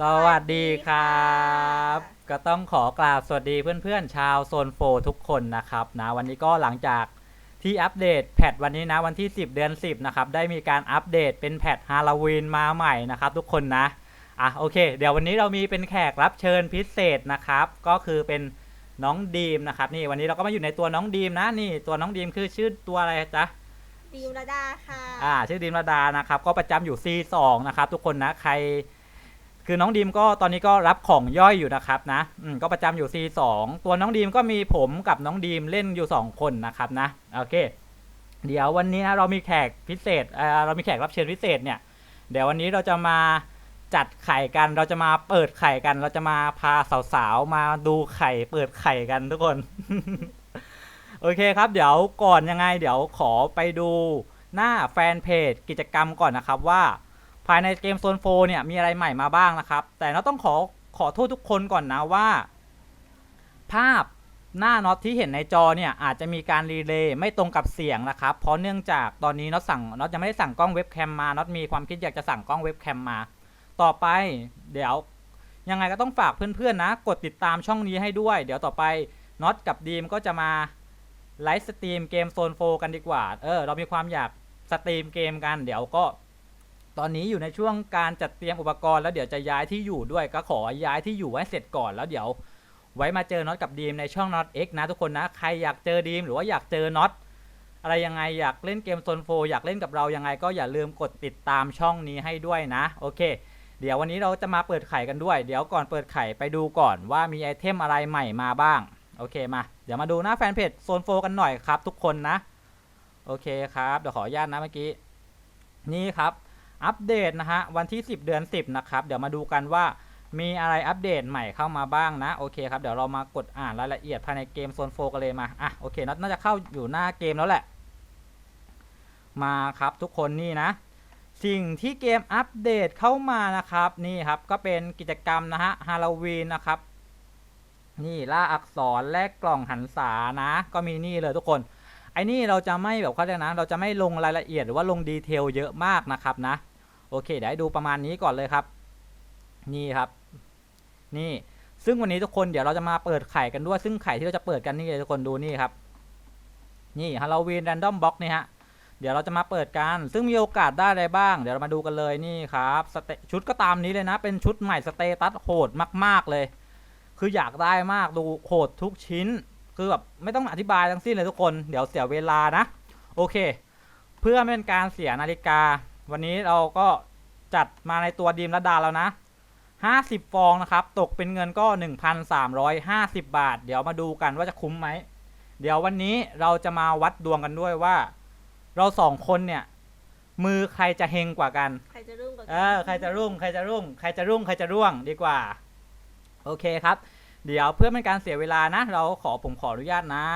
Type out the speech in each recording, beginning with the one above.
สวัสดีครับ ก็ต้องขอกราบสวัสดีเพื่อนๆ ชาวโซนโฟทุกคนนะครับนะวันนี้ก็หลังจากที่อัปเดตแพทวันนี้นะวันที่ 10 เดือน 10 นะครับ ได้มีการอัปเดตเป็นแพทฮาโลวีนมาใหม่นะครับ ทุกคนนะ อะโอเค เดี๋ยววันนี้เรามีเป็นแขกรับเชิญพิเศษนะครับ ก็คือเป็นน้องดีมนะครับนี่วันนี้เราก็มาอยู่ในตัวน้องดีมนะนี่ตัวน้องดีมคือชื่อตัวอะไรจ๊ะดีมระดาค่ะอ่าชื่อดีมระดานะครับก็ประจำอยู่ C2 นะครับทุกคนนะใคร คือน้องดีมก็ตอนนี้ก็รับของย่อยอยู่นะครับนะอืมก็ประจำอยู่ C2 ตัวน้องดีมก็มีผมกับน้องดีมเล่นอยู่ 2 คนนะครับนะโอเค เดี๋ยววันนี้นะเรามีแขกพิเศษเอ่อเรามีแขกรับเชิญพิเศษเนี่ย เดี๋ยววันนี้เราจะมาจัดไข่กัน เราจะมาเปิดไข่กัน เราจะมาพาสาวๆมาดูไข่ เปิดไข่กันทุกคน โอเคครับ เดี๋ยวก่อนยังไง เดี๋ยวขอไปดูหน้าแฟนเพจกิจกรรมก่อนนะครับว่า ภายในเกมโซนโฟเนี่ยมีอะไรใหม่มาบ้างนะครับ แต่เราต้องขอขอโทษทุกคนก่อนนะว่า ภาพหน้าน็อตที่เห็นในจอเนี่ยอาจจะมีการรีเลย์ไม่ตรงกับเสียงนะครับ เพราะเนื่องจากตอนนี้น็อตสั่งน็อตยังไม่ได้สั่งกล้องเว็บแคมมาน็อตมีความคิดอยากจะสั่งกล้องเว็บแคมมา ต่อไป เดี๋ยวยังไงก็ต้องฝากเพื่อนๆนะ กดติดตามช่องนี้ให้ด้วย เดี๋ยวต่อไปน็อตกับดีมก็จะมาไลฟ์สตรีมเกมโซนโฟกันดีกว่า เออเรามีความอยากสตรีมเกมกัน เดี๋ยวก็ ตอนนี้อยู่ในช่วงการจัดเตรียมอุปกรณ์แล้วเดี๋ยวจะย้ายที่อยู่ด้วยก็ขอย้ายที่อยู่ให้เสร็จก่อนแล้วเดี๋ยว ไว้มาเจอน็อตกับดีมในช่องน็อต X นะทุกคนนะใครอยากเจอดีมหรือว่าอยากเจอน็อตอะไรยังไงอยากเล่นเกมโซนโฟอยากเล่นกับเรายังไงก็อย่าลืมกดติดตามช่องนี้ให้ด้วยนะโอเค เดี๋ยววันนี้เราจะมาเปิดไข่กันด้วย เดี๋ยวก่อนเปิดไข่ไปดูก่อนว่ามีไอเทมอะไรใหม่มาบ้างโอเคมาเดี๋ยวมาดูหน้าแฟนเพจโซนโฟกันหน่อยครับทุกคนนะโอเคครับเดี๋ยวขออนุญาตนะเมื่อกี้นี่ครับ อัปเดตนะฮะวันที่ 10 เดือน 10 นะครับ เดี๋ยวมาดูกันว่ามีอะไรอัปเดตใหม่เข้ามาบ้างนะ โอเคครับ เดี๋ยวเรามากดอ่านรายละเอียดภายในเกมโซนโฟกันเลยมา อะ โอเค น่าจะเข้าอยู่หน้าเกมแล้วแหละ มาครับทุกคนนี่นะ สิ่งที่เกมอัปเดตเข้ามานะครับ นี่ครับ ก็เป็นกิจกรรมนะฮะฮาโลวีนนะครับ นี่ล่าอักษรแลกกล่องหันษานะ ก็มีนี่เลยทุกคน ไอ้นี่เราจะไม่แบบเขาเรียกนะ เราจะไม่ลงรายละเอียดหรือว่าลงดีเทลเยอะมากนะครับนะ โอเค เดี๋ยวให้ดูประมาณนี้ก่อนเลยครับ นี่ครับ นี่ ซึ่งวันนี้ทุกคนเดี๋ยวเราจะมาเปิดไข่กันด้วย ซึ่งไข่ที่เราจะเปิดกันนี่เลยทุกคนดูนี่ครับ นี่ฮาโลวีนแรนดอมบ็อกนี่ฮะ เดี๋ยวเราจะมาเปิดกัน ซึ่งมีโอกาสได้อะไรบ้าง เดี๋ยวเรามาดูกันเลยนี่ครับสเตชุดก็ตามนี้เลยนะ เป็นชุดใหม่สเตตัสโหดมาก ๆเลย คืออยากได้มากดูโหดทุกชิ้น คือแบบไม่ต้องอธิบายทั้งสิ้นเลยทุกคน เดี๋ยวเสียเวลานะ โอเค เพื่อไม่เป็นการเสียนาฬิกา วันนี้เราก็จัดมาในตัวดีมระดาแล้วนะ 50 ฟองนะครับ ตกเป็นเงินก็ 1,350 บาท เดี๋ยวมาดูกันว่าจะคุ้มไหม เดี๋ยววันนี้เราจะมาวัดดวงกันด้วยว่า เราสองคนเนี่ย มือใครจะเฮงกว่ากัน ใครจะรุ่งกว่าเออใครจะรุ่งใครจะรุ่งใครจะรุ่งใครจะร่วงดีกว่า โอเคครับ เดี๋ยวเพื่อไม่เป็นการเสียเวลานะ เราขอผมขออนุญาตนะ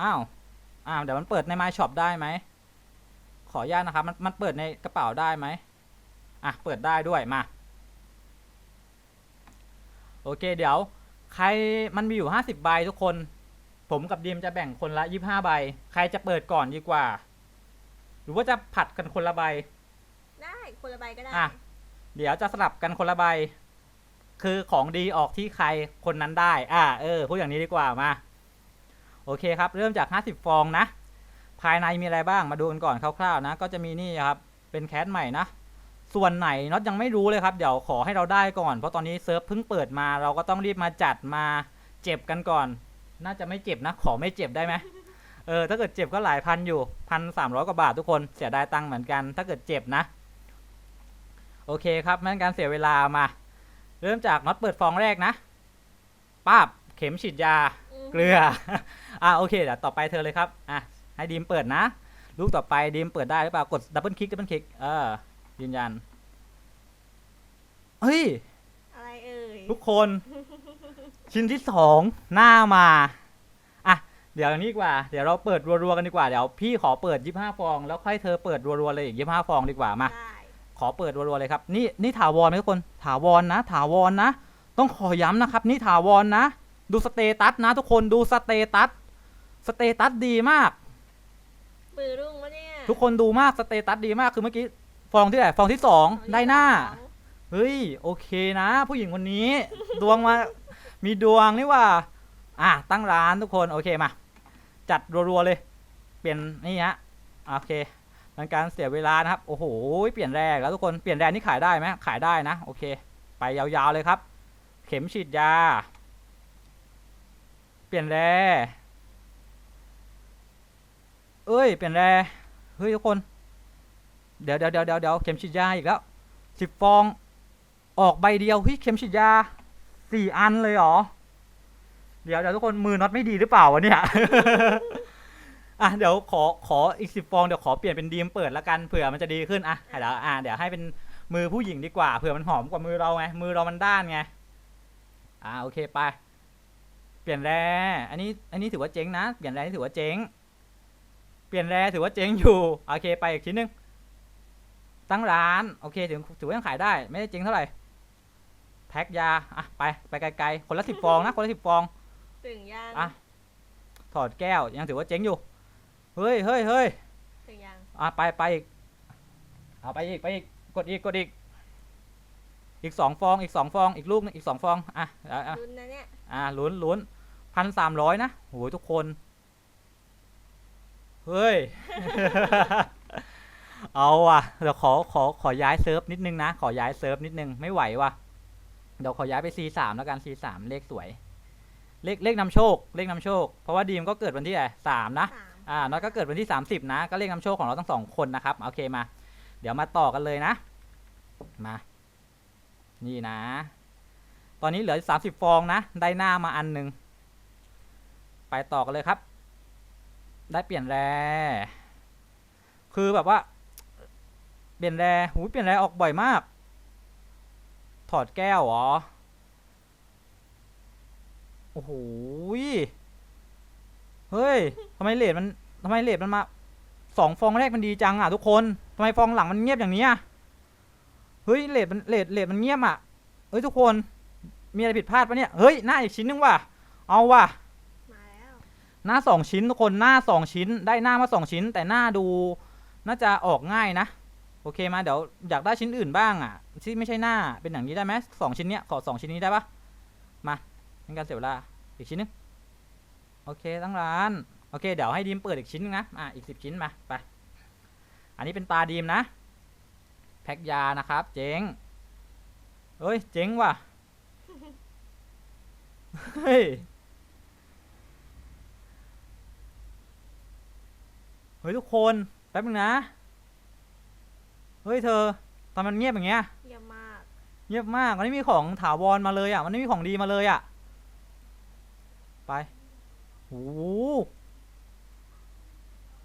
อ้าว อ้าว เดี๋ยวมันเปิดใน My Shop ได้ไหม ขออนุญาตนะครับมันมันเปิดในกระเป๋าได้ไหมอะเปิดได้ด้วยมาโอเคเดี๋ยว ใครมันมีอยู่ห้าสิบใบทุกคน ผมกับดีมจะแบ่งคนละยี่ห้าใบ ใครจะเปิดก่อนดีกว่า หรือว่าจะผัดกันคนละใบได้คนละใบก็ได้อะเดี๋ยวจะสลับกันคนละใบ คือของดีออกที่ใครคนนั้นได้ อ่าเออพูดอย่างนี้ดีกว่ามา โอเคครับ เริ่มจาก 50 ฟองนะ ภายในมีอะไรบ้างมาดูกันก่อนคร่าวๆนะก็จะมีนี่ครับเป็นแคสใหม่นะส่วนไหนน็อตยังไม่รู้เลยครับเดี๋ยวขอให้เราได้ก่อน เพราะตอนนี้เซิร์ฟเพิ่งเปิดมาเราก็ต้องรีบมาจัดมาเจ็บกันก่อน น่าจะไม่เจ็บนะ ขอไม่เจ็บได้ไหมเออถ้าเกิดเจ็บก็หลายพันอยู่พันสามร้อยกว่าบาททุกคนเสียดายตังค์เหมือนกัน ถ้าเกิดเจ็บนะ โอเคครับไม่เป็นการเสียเวลามา เริ่มจากน็อตเปิดฟองแรกนะป้าบเข็มฉีดยาเกลืออะโอเคเดี๋ยวต่อไปเธอเลยครับอะ ให้ดีมเปิดนะ ลูกต่อไปดีมเปิดได้หรือเปล่ากดดับเบิลคลิกดับเบิลคลิกเออยืนยันเฮ้ยอะไรเอ่ยทุกคน ชิ้นที่สองหน้ามาอะเดี๋ยวนี้ดีกว่าเดี๋ยวเราเปิดรัวๆกันดีกว่าเดี๋ยวพี่ขอเปิดยี่ห้าฟอง แล้วค่อยเธอเปิดรัวๆเลยอีกยี่ห้าฟองดีกว่ามาได้ขอเปิดรัวๆเลยครับ นี่นี่ถาวรไหมทุกคน ถาวรนะ ถาวรนะ ต้องขอย้ำนะครับ นี่ถาวรนะ ดูสเตตัสนะทุกคนดูสเตตัสสเตตัสดีมาก มือรุ่งวะเนี่ยทุกคนดูมากสเตตัสดีมากคือเมื่อกี้ฟองที่ไหนฟองที่สองของที่ได้หน้าสองเฮ้ยโอเคนะ ผู้หญิงคนนี้ ดวงมามีดวงนี่หว่า อะตั้งร้านทุกคนโอเคมา จัดรัวๆเลย เปลี่ยนนี่ฮะโอเคเป็นการเสียเวลานะครับโอ้โหเปลี่ยนแรงแล้วทุกคนเปลี่ยนแรงนี่ขายได้ไหมขายได้นะโอเค ไปยาวๆเลยครับ เข็มฉีดยา เปลี่ยนแร เอ้ย เปลี่ยนแรเฮ้ยทุกคน เดี๋ยวเดี๋ยวเดี๋ยวเดี๋ยวเดี๋ยวเข็มฉีดยาอีกแล้วสิบฟอง ออกใบเดียวเฮ้ยเข็มฉีดยาสี่อันเลยเหรอ เดี๋ยวเดี๋ยวทุกคนมือน็อตไม่ดีหรือเปล่าวะเนี่ย อะเดี๋ยวขอขออีกสิบฟองเดี๋ยวขอเปลี่ยนเป็นดีมเปิดละกันเผื่อมันจะดีขึ้นอะเดี๋ยวอะเดี๋ยวให้เป็นมือผู้หญิงดีกว่าเผื่อมันหอมกว่ามือเราไงมือเรามันด้านไงอ่าโอเคไป เปลี่ยนแร่อันนี้อันนี้ถือว่าเจ๊งนะ เปลี่ยนแร่นี่ถือว่าเจ๊ง เปลี่ยนแร่ถือว่าเจ๊งอยู่โอเคไปอีกชิ้นหนึงตั้งร้านโอเคถือถือว่ายังขายได้ ไม่ได้เจ๊งเท่าไหร่แพ็คยาอะไปไปไกลๆคนละสิบฟองนะคนละสิบฟองถึงยังอะถอดแก้วยังถือว่าเจ๊งอยู่เฮ้ยเฮ้ยเฮ้ยถึงยังอะไปไปอีกเอาไปอีกไปอีกกดอีกกดอีกอีกสองฟองอีกสองฟองอีกลูกหนึงอีกสองฟองอะอะอะรุนนะเนี่ยอะลุ้นลุ้นพันสามร้อยนะโหยทุกคน เฮ้ย เอาว่ะ เดี๋ยวขอขอขอย้ายเซิร์ฟนิดนึงนะ ขอย้ายเซิร์ฟนิดนึง ไม่ไหวว่ะ เดี๋ยวขอย้ายไป C3 แล้วกัน C3 เลขสวย เลขเลขนำโชค เลขนำโชค เพราะว่าดีมก็เกิดวันที่ไหนสามนะสามอ่าน้อยก็เกิดวันที่ 30 นะ ก็เลขนำโชคของเราทั้งสองคนนะครับ โอเคมา เดี๋ยวมาต่อกันเลยนะ มา นี่นะ ตอนนี้เหลือ 30 ฟองนะ ได้หน้ามาอันหนึ่ง ไปต่อกันเลยครับ ได้เปลี่ยนแรคือแบบว่า เปลี่ยนแรหูเปลี่ยนแรออกบ่อยมาก ถอดแก้วเหรอ โอ้โหเฮ้ยทำไมเลดมันทำไมเลดมันมาสองฟองแรกมันดีจังอะทุกคนทำไมฟองหลังมันเงียบอย่างนี้อะเฮ้ยเลดมันเลดเลดมันเงียบอะเฮ้ยทุกคน มีอะไรผิดพลาดปะเนี่ย เฮ้ยหน้าอีกชิ้นนึงว่ะ เอาว่ะ หน้าสองชิ้นทุกคนหน้าสองชิ้น ได้หน้ามาสองชิ้น แต่หน้าดูน่าจะออกง่ายนะ โอเคมาเดี๋ยวอยากได้ชิ้นอื่นบ้างอะที่ไม่ใช่หน้าเป็นอย่างนี้ได้ไหมสองชิ้นเนี้ยขอสองชิ้นนี้ได้ปะมาเป็นการเสียเวลาอีกชิ้นนึงโอเคตั้งร้านโอเคเดี๋ยวให้ดีมเปิดอีกชิ้นนึงนะอะอีกสิบชิ้นมาไปอันนี้เป็นตาดีมนะ แพ็คยานะครับเจ๊งเฮ้ยเจ๊งว่ะเฮ้ย เฮ้ยทุกคนแป๊บนึงนะ เฮ้ยเธอตอนมันเงียบอย่างเงี้ย เยี่ยมมาก เงียบมากมันไม่มีของถาวรมาเลยอะ มันไม่มีของดีมาเลยอะ ไปโอ้โห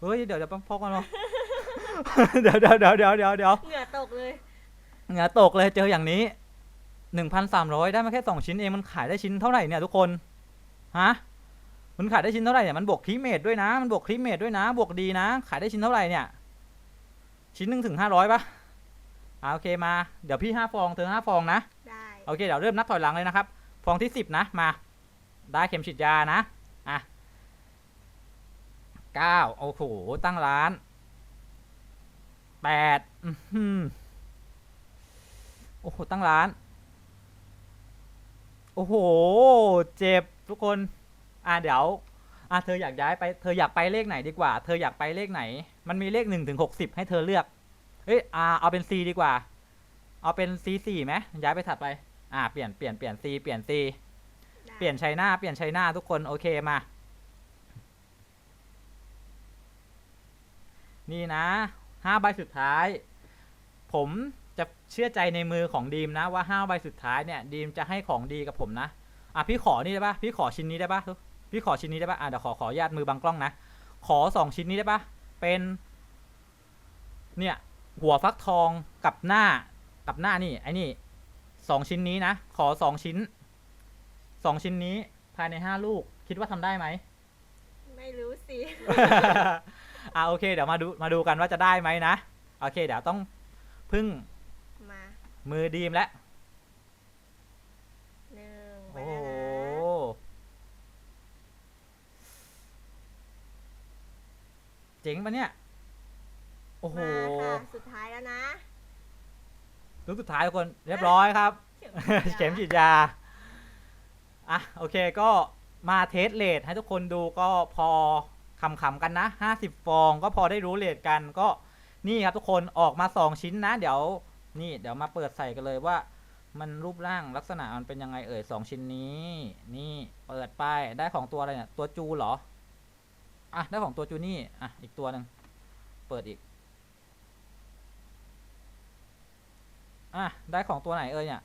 เฮ้ยเดี๋ยวเดี๋ยวพอกันเนาะ เดี๋ยวเดี๋ยวเดี๋ยวเดี๋ยวเดี๋ยวเดี๋ยวเหงื่อตกเลยเหงื่อตกเลยเจออย่างนี้หนึ่งพันสามร้อยได้มาแค่สองชิ้นเองมันขายได้ชิ้นเท่าไหร่เนี่ยทุกคน ฮะ มันขายได้ชิ้นเท่าไหร่เนี่ยมันบวกคลิเมดด้วยนะ มันบวกคลิเมดด้วยนะ บวกดีนะ ขายได้ชิ้นเท่าไหร่เนี่ย ชิ้นหนึ่งถึงห้าร้อยปะอ่าโอเคมา เดี๋ยวพี่ห้าฟองเธอห้าฟองนะ ได้โอเคเดี๋ยวเริ่มนับถอยหลังเลยนะครับ ฟองที่สิบนะ มา ได้เข็มฉีดยานะ อะเก้าโอ้โห ตั้งร้านแปดอื้อหือโอ้โห ตั้งร้าน โอ้โห เจ็บทุกคน อะเดี๋ยวอะเธออยากย้ายไปเธออยากไปเลขไหนดีกว่า เธออยากไปเลขไหน มันมีเลขหนึ่งถึงหกสิบให้เธอเลือกเอ้ยอ่าเอาเป็น C ดีกว่า เอาเป็น C สี่ไหมย้ายไปถัดไป อ่าเปลี่ยนเปลี่ยนเปลี่ยน C เปลี่ยน C ได้เปลี่ยนชัยหน้าเปลี่ยนชัยหน้าทุกคนโอเคมา นี่นะห้าใบสุดท้าย ผมจะเชื่อใจในมือของดีมนะว่าห้าใบสุดท้ายเนี่ยดีมจะให้ของดีกับผมนะ อะพี่ขอนี่ได้ปะพี่ขอชิ้นนี้ได้ปะ พี่ขอชิ้นนี้ได้ปะอะเดี๋ยวขอขออนุญาตมือบังกล้องนะ ขอสองชิ้นนี้ได้ปะเป็น เนี่ย หัวฟักทองกับหน้า กับหน้านี่ ไอ้นี่สองชิ้นนี้นะ ขอสองชิ้น สองชิ้นนี้ภายในห้าลูก คิดว่าทำได้ไหม ไม่รู้สิ อ่าโอเค เดี๋ยวมาดูมาดูกันว่าจะได้ไหมนะ โอเค เดี๋ยวต้องพึ่งมา มือดีมแล้ว หนึ่งไป โอ้ แล้ว โห นะ เจ๋งปะเนี่ย โอ้โหมาค่ะสุดท้ายแล้วนะ ลูกสุดท้ายทุกคนเรียบร้อยครับ เข็มฉีดยา อะ โอเคก็มาเทสเลทให้ทุกคนดูก็พอคำๆกันนะ 50 ฟองก็พอได้รู้เลทกันก็นี่ครับทุกคนออกมา 2 ชิ้นนะ เดี๋ยวนี่เดี๋ยวมาเปิดใส่กันเลยว่า มันรูปร่างลักษณะมันเป็นยังไงเอ่ยสองชิ้นนี้ นี่เปิดไปได้ของตัวอะไรเนี่ยตัวจูเหรอ อะได้ของตัวจูนี่ อะ อีกตัวหนึ่งเปิดอีก อะ ได้ของตัวไหนเอ่ยเนี่ย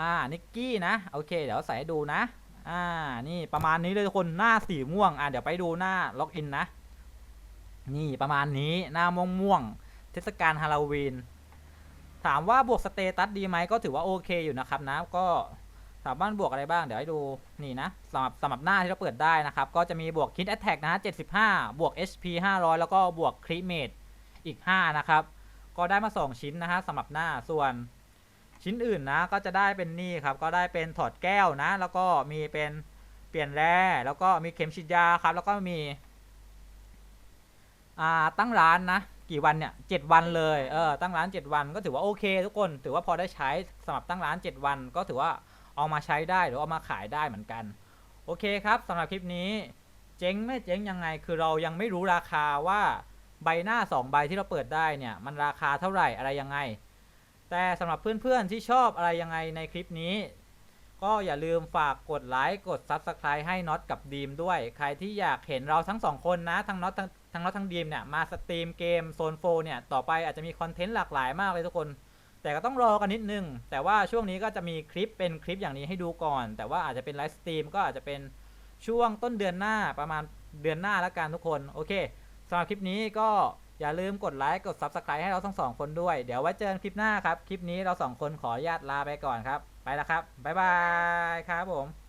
อ่า นิกกี้นะ โอเค เดี๋ยวใส่ให้ดูนะ อ่า นี่ประมาณนี้เลยทุกคน หน้าสีม่วง อ่าเดี๋ยวไปดูหน้าล็อกอินนะ นี่ประมาณนี้ หน้าม่วงม่วง เทศกาลฮาโลวีน ถามว่าบวกสเตตัสดีไหมก็ถือว่าโอเคอยู่นะครับนะ ก็ ถามว่าบวกอะไรบ้างเดี๋ยวให้ดูนี่นะสำหรับสำหรับหน้าที่เราเปิดได้นะครับ ก็จะมีบวกคิดแอตแทกนะฮะ75 บวก HP 500 แล้วก็บวกคริเมดอีก 5 นะครับ ก็ได้มา 2 ชิ้นนะฮะสำหรับหน้าส่วนชิ้นอื่นนะ ก็จะได้เป็นนี่ครับ ก็ได้เป็นถอดแก้วนะ แล้วก็มีเป็นเปลี่ยนแร่แล้วก็มีเข็มฉีดยาครับ แล้วก็มีอ่าตั้งร้านนะกี่วันเนี่ยเจ็ดวันเลยเออตั้งร้านเจ็ดวันก็ถือว่าโอเค ทุกคนถือว่าพอได้ใช้สำหรับตั้งร้านเจ็ดวันก็ถือว่า เอามาใช้ได้หรือเอามาขายได้เหมือนกัน โอเคครับสำหรับคลิปนี้ เจ๊งไม่เจ๊งยังไง คือเรายังไม่รู้ราคาว่าใบหน้าสองใบที่เราเปิดได้เนี่ยมันราคาเท่าไหร่อะไรยังไง แต่สำหรับเพื่อนๆที่ชอบอะไรยังไงในคลิปนี้ ก็อย่าลืมฝากกดไลค์กด Subscribe ให้น็อตกับดีมด้วย ใครที่อยากเห็นเราทั้งสองคนนะทั้งน็อตทั้งทั้งน็อตทั้งดีมเนี่ยมาสตรีมเกมโซนโฟเนี่ยต่อไปอาจจะมีคอนเทนต์หลากหลายมากเลยทุกคน แต่ก็ต้องรอกันนิดนึง แต่ว่าช่วงนี้ก็จะมีคลิปเป็นคลิปอย่างนี้ให้ดูก่อน แต่ว่าอาจจะเป็นไลฟ์สตรีมก็อาจจะเป็นช่วงต้นเดือนหน้าประมาณเดือนหน้าแล้วกันทุกคน โอเคสำหรับคลิปนี้ก็อย่าลืมกดไลค์กด Subscribe ให้เราทั้งสองคนด้วย เดี๋ยวไว้เจอกันคลิปหน้าครับ คลิปนี้เราสองคนขออนุญาตลาไปก่อนครับ ไปแล้วครับ บ๊ายบายครับผม